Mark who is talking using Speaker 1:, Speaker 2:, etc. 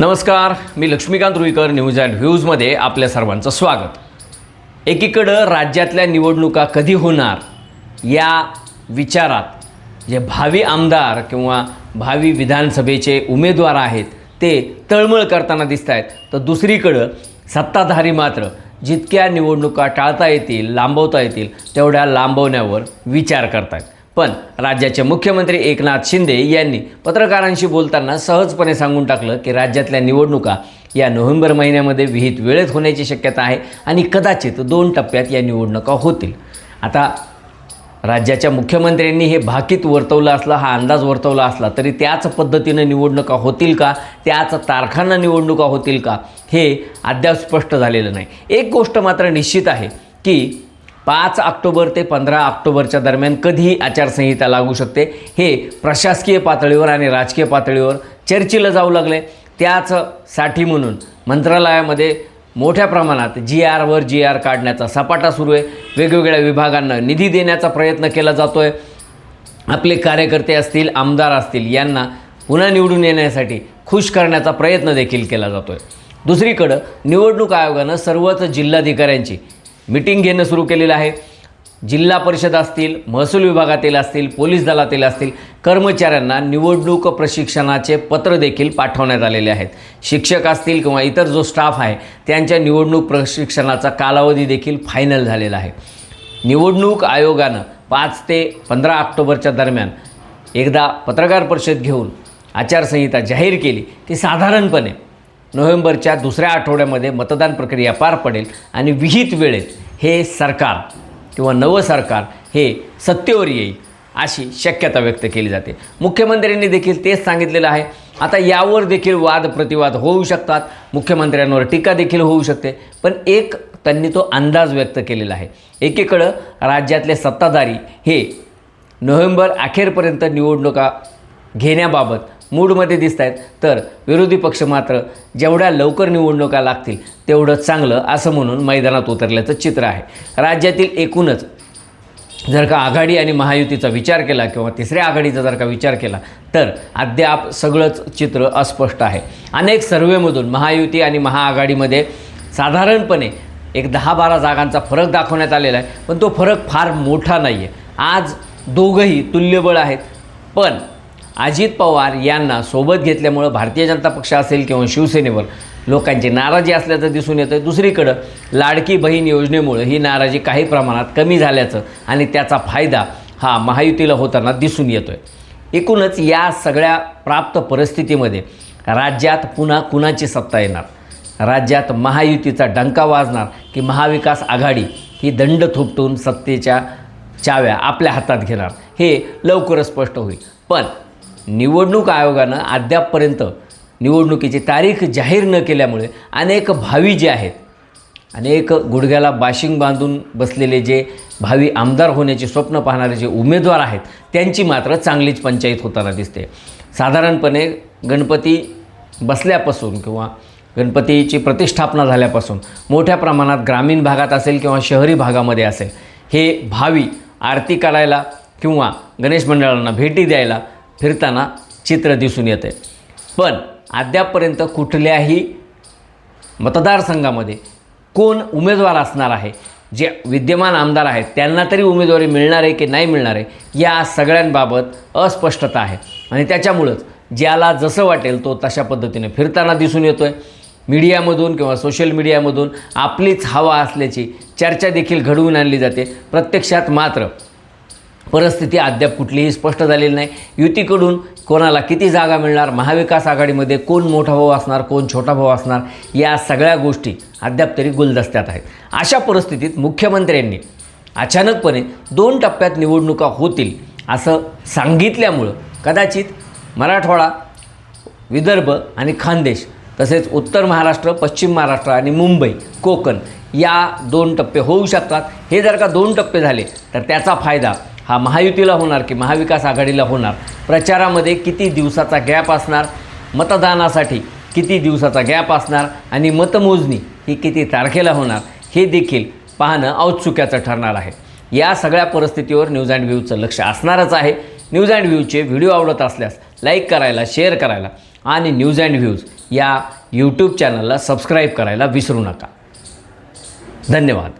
Speaker 1: नमस्कार मी Laxmikant Ruikar news and व्ह्यूजमध्ये आपल्या सर्वांचं स्वागत. एकीकडं राज्यातल्या निवडणुका कधी होणार या विचारात जे भावी आमदार किंवा भावी विधानसभेचे उमेदवार आहेत ते तळमळ करताना दिसत आहेत तर दुसरीकडं सत्ताधारी मात्र जितक्या निवडणुका टाळता येतील लांबवता येतील तेवढ्या लांबवण्यावर विचार करतात पण राज्याचे मुख्यमंत्री एकनाथ शिंदे यांनी पत्रकारांशी बोलताना सहजपणे सांगून टाकलं की राज्यातल्या निवडणुका या नोव्हेंबर महिन्यामध्ये विहित वेळेत होण्याची शक्यता आहे आणि कदाचित दोन टप्प्यात या निवडणुका होतील. आता राज्याच्या मुख्यमंत्र्यांनी हे भाकीत वर्तवलं असलं हा अंदाज वर्तवला असला तरी त्याच पद्धतीनं निवडणुका होतील का? त्याच तारखांना निवडणुका होतील का? हे अद्याप स्पष्ट झालेलं नाही. एक गोष्ट मात्र निश्चित आहे की पाच ऑक्टोबर ते पंधरा ऑक्टोबरच्या दरम्यान कधीही आचारसंहिता लागू शकते. हे प्रशासकीय पातळीवर आणि राजकीय पातळीवर चर्चेला जाऊ लागले. त्याच साठी म्हणून मंत्रालयामध्ये मोठ्या प्रमाणात जी आरवर जी आर काढण्याचा सपाटा सुरू आहे. वेगवेगळ्या विभागांना निधी देण्याचा प्रयत्न केला जातो आहे आपले कार्यकर्ते असतील आमदार असतील यांना पुन्हा निवडून येण्यासाठी खुश करण्याचा प्रयत्न देखील केला जातो आहे दुसरीकडं निवडणूक आयोगानं सर्वच जिल्हाधिकाऱ्यांची मिटिंग घेणं सुरू केलेलं आहे. जिल्हा परिषद असतील महसूल विभागातील असतील पोलीस दलातील असतील कर्मचाऱ्यांना निवडणूक प्रशिक्षणाचे पत्र देखील पाठवण्यात आलेले आहेत. शिक्षक असतील किंवा इतर जो स्टाफ आहे त्यांच्या निवडणूक प्रशिक्षणाचा कालावधी देखील फायनल झालेला आहे. निवडणूक आयोगानं पाच ते पंधरा ऑक्टोबरच्या दरम्यान एकदा पत्रकार परिषद घेऊन आचारसंहिता जाहीर केली ती साधारणपणे नोव्हेंबरच्या दुसऱ्या आठवड्यामध्ये मतदान प्रक्रिया पार पडेल आणि विहित वेळेत हे सरकार किंवा नवं सरकार हे सत्तेवर येईल अशी शक्यता व्यक्त केली जाते. मुख्यमंत्र्यांनी देखील तेच सांगितलेलं आहे. आता यावर देखील वाद प्रतिवाद होऊ शकतात. मुख्यमंत्र्यांवर टीका देखील होऊ शकते. पण एक त्यांनी तो अंदाज व्यक्त केलेला आहे. एकीकडं राज्यातले सत्ताधारी हे नोव्हेंबर अखेरपर्यंत निवडणुका घेण्याबाबत मूडमध्ये दिसत आहेत तर विरोधी पक्ष मात्र जेवढ्या लवकर निवडणुका लागतील तेवढं चांगलं असं म्हणून मैदानात उतरल्याचं चित्र आहे. राज्यातील एकूणच जर का आघाडी आणि महायुतीचा विचार केला किंवा तिसऱ्या आघाडीचा जर का विचार केला तर अद्याप सगळंच चित्र अस्पष्ट आहे. अनेक सर्वेमधून महायुती आणि महाआघाडीमध्ये साधारणपणे एक दहा बारा जागांचा फरक दाखवण्यात आलेला आहे पण तो फरक फार मोठा नाही आहे आज दोघंही तुल्यबळ आहेत पण अजित पवार यांना सोबत घेतल्यामुळं भारतीय जनता पक्ष असेल किंवा शिवसेनेवर लोकांची नाराजी असल्याचं दिसून येतं दुसरीकडं लाडकी बहीण योजनेमुळं ही नाराजी काही प्रमाणात कमी झाल्याचं आणि त्याचा फायदा हा महायुतीला होताना दिसून येतो आहे एकूणच या सगळ्या प्राप्त परिस्थितीमध्ये राज्यात पुन्हा कुणाची सत्ता येणार? राज्यात महायुतीचा डंका वाजणार की महाविकास आघाडी ही दंड थोपटून सत्तेच्या चाव्या आपल्या हातात घेणार? हे लवकरच स्पष्ट होईल. पण निवडणूक आयोगानं अद्यापपर्यंत निवडणुकीची तारीख जाहीर न केल्यामुळे अनेक भावी जे आहेत अनेक गुडघ्याला बाशिंग बांधून बसलेले जे भावी आमदार होण्याचे स्वप्न पाहणारे जे उमेदवार आहेत त्यांची मात्र चांगलीच पंचायत होताना दिसते. साधारणपणे गणपती बसल्यापासून किंवा गणपतीची प्रतिष्ठापना झाल्यापासून मोठ्या प्रमाणात ग्रामीण भागात असेल किंवा शहरी भागामध्ये असेल हे भावी आरती करायला किंवा गणेश मंडळांना भेटी द्यायला फिरताना चित्र दिसून येते. पण अद्यापपर्यंत कुठल्याही मतदारसंघामध्ये कोण उमेदवार असणार आहे जे विद्यमान आमदार आहेत त्यांना तरी उमेदवारी मिळणार आहे की नाही मिळणार आहे या सगळ्यांबाबत अस्पष्टता आहे. आणि त्याच्यामुळंच ज्याला जसं वाटेल तो तशा पद्धतीने फिरताना दिसून येतो आहे मीडियामधून किंवा सोशल मीडियामधून आपलीच हवा असल्याची चर्चा देखील घडवून आणली जाते. प्रत्यक्षात मात्र परिस्थिती अद्याप कुठलीही स्पष्ट झालेली नाही. युतीकडून कोणाला किती जागा मिळणार महाविकास आघाडीमध्ये कोण मोठा भाऊ असणार कोण छोटा भाऊ असणार या सगळ्या गोष्टी अद्याप तरी गुलदस्त्यात आहेत. अशा परिस्थितीत मुख्यमंत्र्यांनी अचानकपणे दोन टप्प्यात निवडणुका होतील असं सांगितल्यामुळं कदाचित मराठवाडा विदर्भ आणि खानदेश तसेच उत्तर महाराष्ट्र पश्चिम महाराष्ट्र आणि मुंबई कोकण या दोन टप्पे होऊ शकतात. हे जर का दोन टप्पे झाले तर त्याचा फायदा हा महायुतीला होणार की महाविकास आघाडीला होणार? प्रचारामध्ये किती दिवसाचा गॅप असणार? मतदानासाठी किती दिवसाचा गॅप असणार? आणि मतमोजणी ही किती तारखेला होणार? हे देखील पाहणं औत्सुक्याचं ठरणार आहे. या सगळ्या परिस्थितीवर न्यूज अँड व्ह्यूचं लक्ष असणारच आहे. न्यूज अँड व्ह्यूचे व्हिडिओ आवडत असल्यास लाईक करायला शेअर करायला आणि न्यूज अँड व्ह्यूज या यूट्यूब चॅनलला सबस्क्राईब करायला विसरू नका. धन्यवाद.